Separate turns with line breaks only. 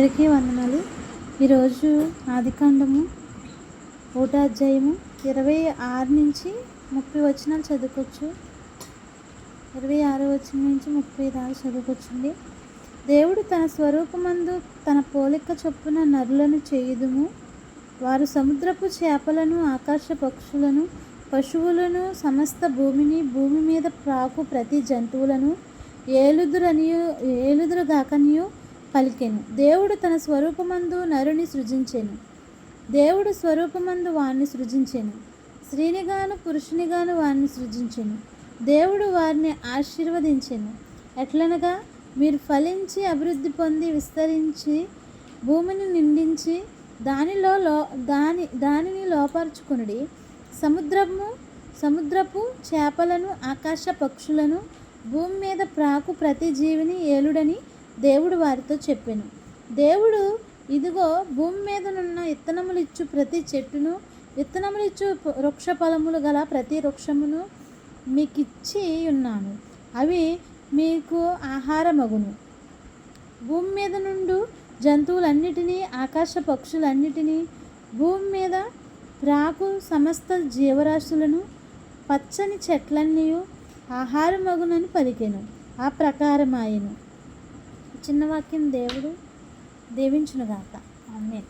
అందరికీ వందనాలు. ఈరోజు ఆదికాండము ఓటాధ్యాయము ఇరవై ఆరు నుంచి ముప్పై వచనాలు చదువుకోవచ్చు. ఇరవై ఆరు వచనం నుంచి ముప్పై దాకా చదువుకొచ్చింది దేవుడు తన స్వరూపమందు తన పోలిక చొప్పున నరులను చేయుదుము. వారు సముద్రపు చేపలను ఆకాశ పక్షులను పశువులను సమస్త భూమిని భూమి మీద ప్రాకు ప్రతి జంతువులను ఏలుదురనియు ఏలుదురుగాకనియు పలికెను. దేవుడు తన స్వరూపమందు నరుని సృజించెను. దేవుడు స్వరూపమందు వారిని సృజించెను. స్త్రీనిగాను పురుషునిగాను వారిని సృజించెను. దేవుడు వారిని ఆశీర్వదించెను. ఎట్లనగా మీరు ఫలించి అభివృద్ధి పొంది విస్తరించి భూమిని నిండించి దానిలో లో దాని దానిని లోపరుచుకునుడి. సముద్రము సముద్రపు చేపలను ఆకాశ పక్షులను భూమి మీద ప్రాకు ప్రతి జీవిని ఏలుడని దేవుడు వారితో చెప్పెను. దేవుడు ఇదిగో భూమి మీదనున్న ఇత్తనములు ఇచ్చు ప్రతి చెట్టును విత్తనములు ఇచ్చు వృక్ష ఫలములు గల ప్రతి వృక్షమును మీకు ఇచ్చి ఉన్నాను. అవి మీకు ఆహారమగును. భూమి మీద నుండు జంతువులన్నిటినీ ఆకాశ పక్షులన్నిటినీ భూమి మీద ప్రాకు సమస్త జీవరాశులను పచ్చని చెట్లన్నీ ఆహారమగునని పలికెను. ఆ ప్రకారమాయను. చిన్న వాక్యం దేవుడు దీవించునుగాక. ఆమె